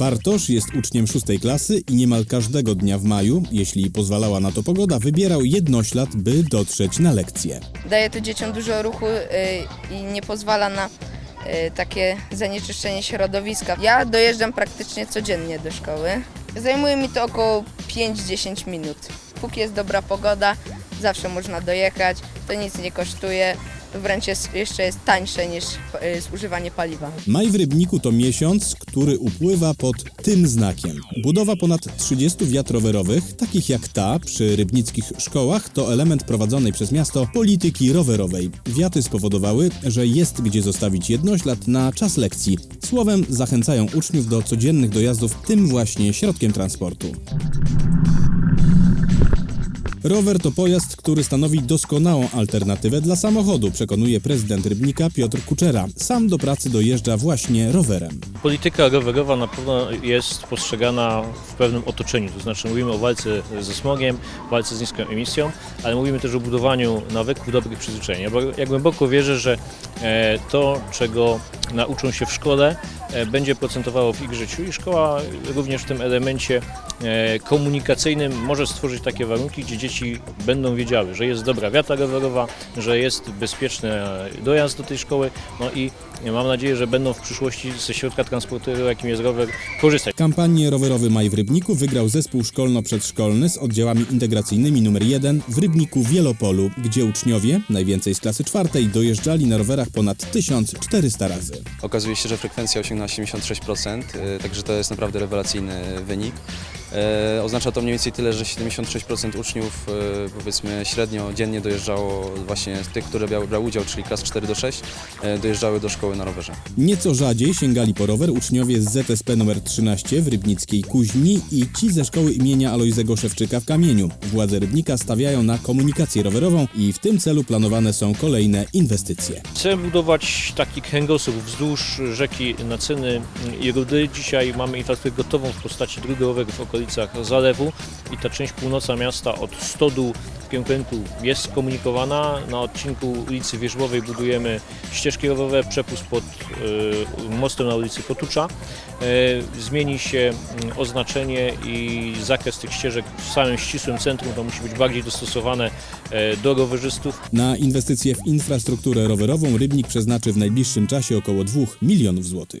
Bartosz jest uczniem szóstej klasy i niemal każdego dnia w maju, jeśli pozwalała na to pogoda, wybierał jednoślad, by dotrzeć na lekcję. Daje to dzieciom dużo ruchu y, i nie pozwala na y, takie zanieczyszczenie środowiska. Ja dojeżdżam praktycznie codziennie do szkoły. Zajmuje mi to około 5-10 minut. Póki jest dobra pogoda, zawsze można dojechać, to nic nie kosztuje, wręcz jest, jeszcze jest tańsze niż y, zużywanie paliwa. Maj w Rybniku to miesiąc, który upływa pod tym znakiem. Budowa ponad 30 wiat rowerowych, takich jak ta przy rybnickich szkołach, to element prowadzonej przez miasto polityki rowerowej. Wiaty spowodowały, że jest gdzie zostawić jednoślad na czas lekcji. Słowem zachęcają uczniów do codziennych dojazdów tym właśnie środkiem transportu. Rower to pojazd, który stanowi doskonałą alternatywę dla samochodu, przekonuje prezydent Rybnika Piotr Kuczera. Sam do pracy dojeżdża właśnie rowerem. Polityka rowerowa na pewno jest postrzegana w pewnym otoczeniu, to znaczy mówimy o walce ze smogiem, walce z niską emisją, ale mówimy też o budowaniu nawyków, dobrych przyzwyczajeń. Ja bo- Ja głęboko wierzę, że e, to, czego nauczą się w szkole, e, będzie procentowało w ich życiu i szkoła również w tym elemencie komunikacyjnym może stworzyć takie warunki, gdzie dzieci będą wiedziały, że jest dobra wiata rowerowa, że jest bezpieczny e, dojazd do tej szkoły, no i mam nadzieję, że będą w przyszłości ze środka transportowego, jakim jest rower, korzystać. Kampanię Rowerowy Maj w Rybniku wygrał zespół szkolno-przedszkolny z oddziałami integracyjnymi numer 1 w Rybniku Wielopolu, gdzie uczniowie, najwięcej z klasy czwartej, dojeżdżali na rowerach ponad 1400 razy. Okazuje się, że frekwencja osiągnęła 76%, y, także to jest naprawdę rewelacyjny wynik. E, Oznacza to mniej więcej tyle, że 76% uczniów e, powiedzmy średnio dziennie dojeżdżało właśnie tych, które miały brał udział, czyli klas 4 do 6, e, dojeżdżały do szkoły na rowerze. Nieco rzadziej sięgali po rower uczniowie z ZSP nr 13 w rybnickiej Kuźni i ci ze szkoły imienia Alojzego Szewczyka w Kamieniu. Władze Rybnika stawiają na komunikację rowerową i w tym celu planowane są kolejne inwestycje. Chcę budować taki kręgosłup wzdłuż rzeki Nacyny i Rudy. Dzisiaj mamy infrastrukturę gotową w postaci dróg rowerowych w okolicach zalewu i ta część północna miasta od Stodu w kierunku jest skomunikowana. Na odcinku ulicy Wierzbowej budujemy ścieżki rowerowe, przepust pod y, mostem na ulicy Potucza. Y, zmieni się mm, oznaczenie i zakres tych ścieżek w samym ścisłym centrum. To musi być bardziej dostosowane y, do rowerzystów. Na inwestycje w infrastrukturę rowerową Rybnik przeznaczy w najbliższym czasie około 2 milionów złotych.